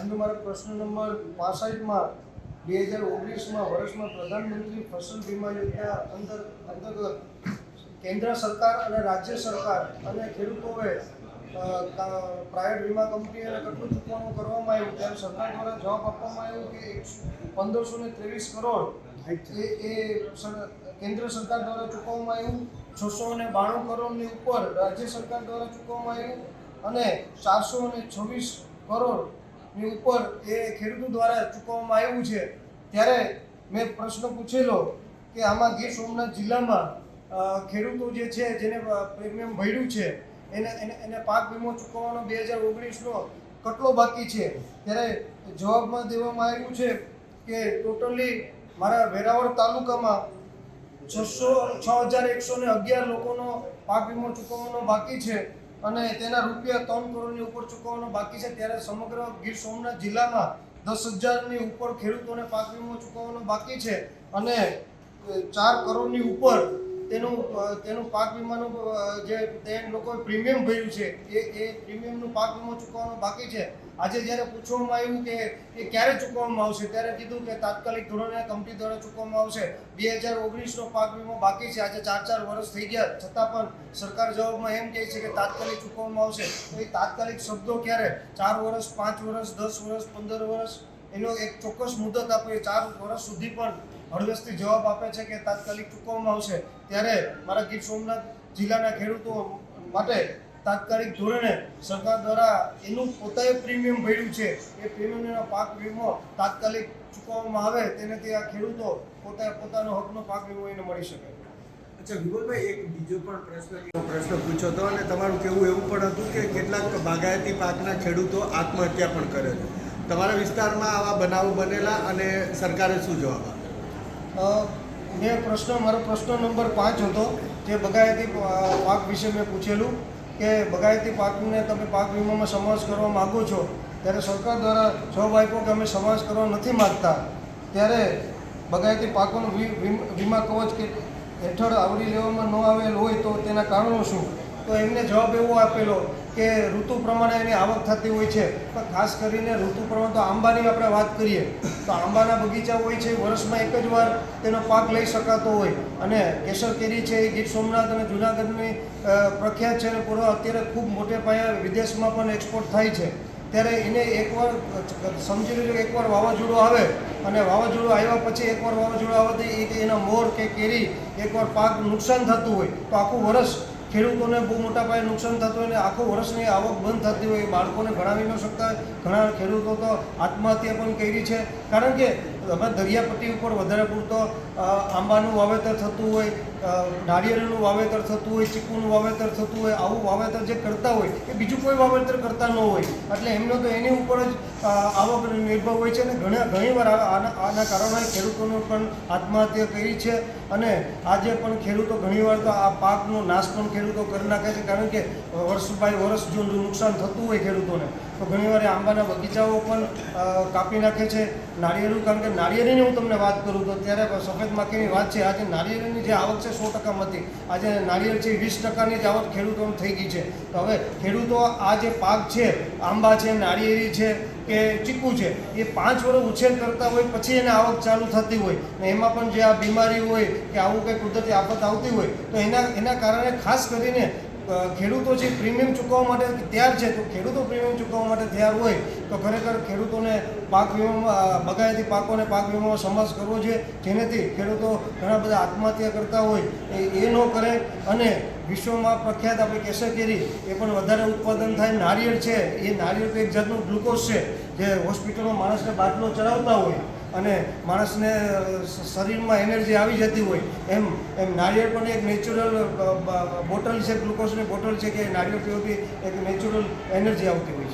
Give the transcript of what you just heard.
આજનો મારો પ્રશ્ન નંબર પાસઠમાં બે હજાર ઓગણીસમાં વર્ષમાં પ્રધાનમંત્રી ફસલ વીમા યોજના અંદર અંતર્ગત કેન્દ્ર સરકાર અને રાજ્ય સરકાર અને ખેડૂતોએ પ્રાઇવેટ વીમા કંપની અને કેટલું ચૂકવણું કરવામાં આવ્યું ત્યારે સરકાર દ્વારા જવાબ આપવામાં આવ્યો કે પંદરસો ને ત્રેવીસ કરોડ એ એ કેન્દ્ર સરકાર દ્વારા ચૂકવવામાં આવ્યું, છસો ને બાણું કરોડની ઉપર રાજ્ય સરકાર દ્વારા ચૂકવવામાં આવ્યું અને ચારસો ને છવ્વીસ કરોડની ઉપર એ ખેડૂતો દ્વારા ચૂકવવામાં આવ્યું છે. ત્યારે મેં પ્રશ્ન પૂછેલો કે આમાં ગીર સોમનાથ જિલ્લામાં ખેડૂતો જે છે, જેને પ્રીમિયમ ભર્યું છે, એને એને એને પાક વીમો ચૂકવવાનો બે હજાર ઓગણીસનો કેટલો બાકી છે? ત્યારે જવાબમાં દેવામાં આવ્યું છે કે ટોટલી મારા વેરાવળ તાલુકામાં છસો, છ હજાર એકસો ને અગિયાર લોકોનો પાક વીમો ચૂકવવાનો બાકી છે. અને તેના રૂપિયા ત્રણ કરોડની ઉપર ચૂકવવાનો બાકી છે. ત્યારે સમગ્ર ગીર સોમનાથ જિલ્લામાં દસ હજારની ઉપર ખેડૂતોને પાક વીમો ચૂકવવાનો બાકી છે. અને ચાર કરોડની ઉપર તેનું તેનું પાક વીમાનું જે તે લોકોએ પ્રીમિયમ ભર્યું છે, એ એ પ્રીમિયમનું પાક વીમો ચૂકવવાનો બાકી છે. આજે જ્યારે પૂછવામાં આવ્યું કે એ ક્યારે ચૂકવવામાં આવશે, ત્યારે કીધું કે તાત્કાલિક ધોરણે કંપની દ્વારા ચૂકવવામાં આવશે. બે હજાર ઓગણીસનો પાક વીમો બાકી છે, આજે ચાર ચાર વર્ષ થઈ ગયા, છતાં પણ સરકાર જવાબમાં એમ કહે છે કે તાત્કાલિક ચૂકવવામાં આવશે. તો એ તાત્કાલિક શબ્દો ક્યારે? ચાર વર્ષ, પાંચ વર્ષ, દસ વર્ષ, પંદર વર્ષ? એનો એક ચોક્કસ મુદત આપે ચાર વર્ષ સુધી પણ હળવેશથી જવાબ આપે છે કે તાત્કાલિક ચૂકવવામાં આવશે. ત્યારે મારા ગીર સોમનાથ જિલ્લાના ખેડૂતો માટે તાત્કાલિક ધોરણે સરકાર દ્વારા એનું પોતાએ પ્રીમિયમ ભર્યું છે. એ પ્રીમિયમનો પાક વીમો તાત્કાલિક ચૂકવવામાં આવે તેનાથી આ ખેડૂતો પોતા પોતાનો હકનો પાક વીમો એને મળી શકે. અચ્છા, વિમલભાઈ, એક બીજો પણ પ્રશ્ન પ્રશ્ન પૂછ્યો હતો અને તમારું કેવું એવું પણ હતું કે કેટલાક બાગાયતી પાકના ખેડૂતો આત્મહત્યા પણ કરે છે. તમારા વિસ્તારમાં આવા બનાવો બનેલા અને સરકારે શું જવાબ આપ્યો? મેં પ્રશ્ન, મારો પ્રશ્ન નંબર પાંચ હતો, જે બગાયતી પાક વિશે મેં પૂછેલું કે બગાયતી પાકને તમે પાક વીમામાં સમાવેશ કરવા માગો છો, ત્યારે સરકાર દ્વારા જવાબ આપ્યો કે અમે સમાવેશ કરવા નથી માગતા. ત્યારે બગાયતી પાકોનો વીમ- કવચ હેઠળ આવરી લેવામાં ન આવેલ હોય તો તેના કારણો શું? તો એમને જવાબ એવો આપેલો કે ઋતુ પ્રમાણે એની આવક થતી હોય છે. પણ ખાસ કરીને ઋતુ પ્રમાણે તો આંબાની આપણે વાત કરીએ, તો આંબાના બગીચા હોય છે, વર્ષમાં એક જ વાર તેનો પાક લઈ શકાતો હોય. અને કેસર કેરી છે, એ ગીર સોમનાથ અને જુનાગઢની પ્રખ્યાત છે અને પૂર્વ અત્યારે ખૂબ મોટે પાયે વિદેશમાં પણ એક્સપોર્ટ થાય છે. ત્યારે એને એકવાર, સમજી લેજો એકવાર વાવાઝોડું આવે અને વાવાઝોડું આવ્યા પછી એકવાર વાવાઝોડું આવવાથી એના મોર કે કેરી એકવાર પાક નુકસાન થતું હોય. તો આખું વરસ ખેડૂતોને બહુ મોટા પાયે નુકસાન થતું હોય અને આખો વર્ષની આવક બંધ થતી હોય, બાળકોને ભણાવી ન શકતા ઘણા ખેડૂતો તો આત્મહત્યા પણ કરી છે. કારણ કે અમે દરિયાપટ્ટી ઉપર વધારે પૂરતો આંબાનું વાવેતર થતું હોય નાળિયેરનું વાવેતર થતું હોય, ચીકુનું વાવેતર થતું હોય, આવું વાવેતર જે કરતા હોય, એ બીજું કોઈ વાવેતર કરતા ન હોય. એટલે એમનો તો એની ઉપર જ આવક નિર્ભર હોય છે અને ઘણા ઘણીવાર આના આના કારણે ખેડૂતોને પણ આત્મહત્યા કરી છે. અને આજે પણ ખેડૂતો ઘણીવાર તો આ પાકનો નાશ પણ ખેડૂતો કરી નાખે છે, કારણ કે વર્ષ બાય વર્ષ જો નુકસાન થતું હોય ખેડૂતોને, તો ઘણીવાર આંબાના બગીચાઓ પણ કાપી નાખે છે. નાળિયેરું કારણ કે નાળિયેરીની હું તમને વાત કરું તો ત્યારે સફેદ માખીની વાત છે? આજે નાળિયેરીની જે આવક છે સો ટકામાંથી આજે નાળિયેર છે વીસ ટકાની જ આવક ખેડૂતોને થઈ ગઈ છે. તો હવે ખેડૂતો આ જે પાક છે, આંબા છે નાળિયેરી છે કે ચીકુ છે, એ પાંચ વર્ષ ઉછેર કરતા હોય પછી એને આવક ચાલુ થતી હોય. ને એમાં પણ જે આ બીમારી હોય કે આવું કંઈ કુદરતી આફત આવતી હોય, તો એના એના કારણે ખાસ કરીને ખેડૂતો જે પ્રીમિયમ ચૂકવવા માટે તૈયાર છે, તો ખેડૂતો પ્રીમિયમ ચૂકવવા માટે તૈયાર હોય, તો ખરેખર ખેડૂતોને પાક વીમામાં બગાયતી પાકોને પાક વીમામાં સમાસ કરવો છે, જેનાથી ખેડૂતો ઘણા બધા આત્મહત્યા કરતા હોય એ ન કરે અને વિશ્વમાં પ્રખ્યાત આપણે કેસર કેરી, એ પણ વધારે ઉત્પાદન થાય. નારિયેળ છે, એ નારિયેળ તો એક જાતનું ગ્લુકોઝ છે, જે હોસ્પિટલમાં માણસને બાટલો ચડાવતા હોય અને માણસને શરીરમાં એનર્જી આવી જતી હોય, એમ એમ નારિયેળ પણ એક નેચરલ બોટલ છે, ગ્લુકોઝની બોટલ છે કે નારિયેળ પીવાથી એક નેચરલ એનર્જી આવતી હોય